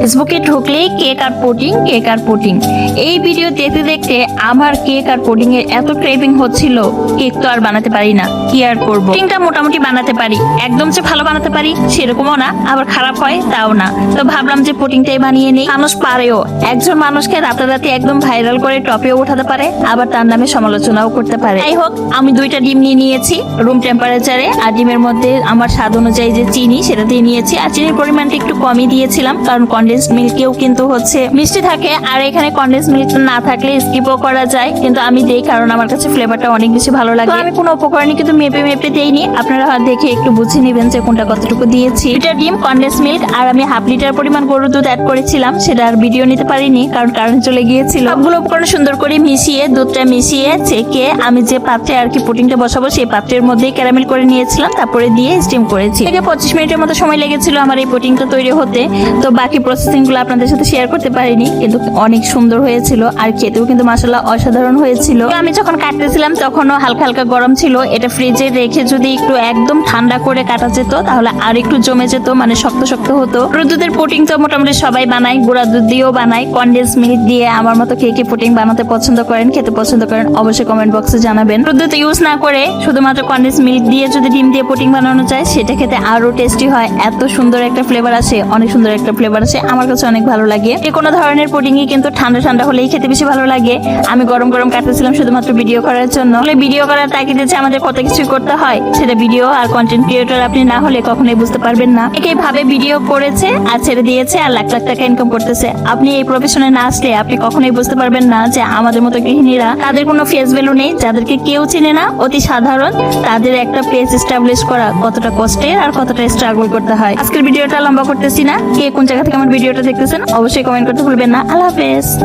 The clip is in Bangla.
ফেসবুকে ঢুকলেই কেক আর পুডিং কেক আর পুডিং এই ভিডিও দেখতে দেখতে আমার কেক আর পুডিং এর এত ক্রেভিং হচ্ছিল কেক তো আর বানাতে পারি না, কি আর করব? পুডিংটা মোটামুটি বানাতে পারি, একদম যে ভালো বানাতে পারি সেরকমও না, আবার খারাপ হয় তাও না। তো ভাবলাম যে পুডিংটাই বানিয়ে নেই। মানুষ পারেও, একজন মানুষকে রাতারাতি একদম ভাইরাল করে টপেও উঠাতে পারে, আবার তার নামে সমালোচনাও করতে পারে। যাই হোক, আমি দুইটা ডিম নিয়ে নিয়েছি রুম টেম্পারেচারে আর ডিমের মধ্যে আমার স্বাদ অনুযায়ী যে চিনি সেটা দিয়ে নিয়েছি। আর চিনির পরিমাণটা একটু কমই দিয়েছিলাম, কারণ কন্ডেন্স মিল্কেও কিন্তু হচ্ছে মিষ্টি থাকে। আর এখানে কন্ডেন্স মিল্ক না থাকলে স্কিপও করা যায়। কিন্তু আমি দেই কারণ আমার কাছে ফ্লেভারটা অনেক বেশি ভালো লাগে। আমি কোনো উপকরণই কিন্তু মেপে মেপে দেইনি। আপনারা দেখে একটু বুঝে নেবেন যে কোনটা কতটুকু দিয়েছি। এটা ডিম কন্ডেন্স মিল্ক আর আমি হাফ লিটার পরিমাণ গরুর দুধ অ্যাড করেছিলাম। সেটা আর ভিডিও নিতে পারিনি কারণ কারেন্ট চলে গিয়েছিল। সবগুলো উপকরণ সুন্দর করে মিশিয়ে দুধটা মিশিয়ে চেকে আমি যে পাত্রে আর কি পুটিংটা বসাবো সেই পাত্রের মধ্যেই ক্যারামেল করে নিয়েছিলাম। তারপরে দিয়ে স্টিম করেছি। পঁচিশ মিনিটের মতো সময় লেগেছিল আমার এই পুটিংটা তৈরি হতে। তো বাকি প্রসেসিং গুলো আপনাদের সাথে শেয়ার করতে পারিনি, কিন্তু অনেক সুন্দর হয়েছিল আর খেতেও কিন্তু মাসাল্লাহ অসাধারণ হয়েছিল। আমি যখন কাটতেছিলাম, তখনও হালকা হালকা গরম ছিল। এটা ফ্রিজে রেখে যদি একটু একদম ঠান্ডা করে কাটা যেত, তাহলে আর একটু জমে যেত মানে শক্ত শক্ত হতো। গরুর দুধের পুটিং তো মোটামুটি সবাই বানায়, গুঁড়া দুধ দিয়েও বানায়। কন্ডেন্স মিল্ক দিয়ে আমার মতো কে কে পুটিং বানাতে পছন্দ করেন, খেতে পছন্দ করেন, অবশ্যই কমেন্ট বক্সে জানাবেন। দুধ ইউজ না করে শুধুমাত্র কন্ডেন্স মিল্ক দিয়ে যদি ডিম দিয়ে পুটিং বানানো যায়, সেটা খেতে আরও টেস্টি হয়। এত সুন্দর একটা ফ্লেভার আসে, অনেক সুন্দর একটা ফ্লেভার আসে। আমার কাছে অনেক ভালো লাগে। যে কোনো ধরনের পুডিংই কিন্তু ঠান্ডা ঠান্ডা হলেই খেতে বেশি ভালো লাগে। আমি গরম গরম কাটতেছিলাম শুধুমাত্র ভিডিও করার জন্য। ভিডিও করার তাগিদে যে আমাদের কত কিছু করতে হয়, সেটা ভিডিও আর কন্টেন্ট ক্রিয়েটর আপনি না হলে কখনোই বুঝতে পারবেন না। একই ভাবে ভিডিও করেছে আর ছেড়ে দিয়েছে আর লাখ লাখ টাকা ইনকাম করতেছে। আপনি এই প্রফেশনে না আসলে আপনি কখনোই বুঝতে পারবেন না যে আমাদের মতো গৃহিণীরা, তাদের কোনো ফেস ভ্যালু নেই, যাদেরকে কেউ চেনে না, অতি সাধারণ, তাদের একটা প্লেস এস্টাবলিশ করা কতটা কষ্টের আর কতটা স্ট্রাগল করতে হয়। আজকের ভিডিওটা লম্বা করতেছি না। কে কোন জায়গা থেকে আমার ভিডিওটা দেখতেছেন অবশ্যই কমেন্ট করতে ভুলবেন না। আল্লাহ হাফেজ।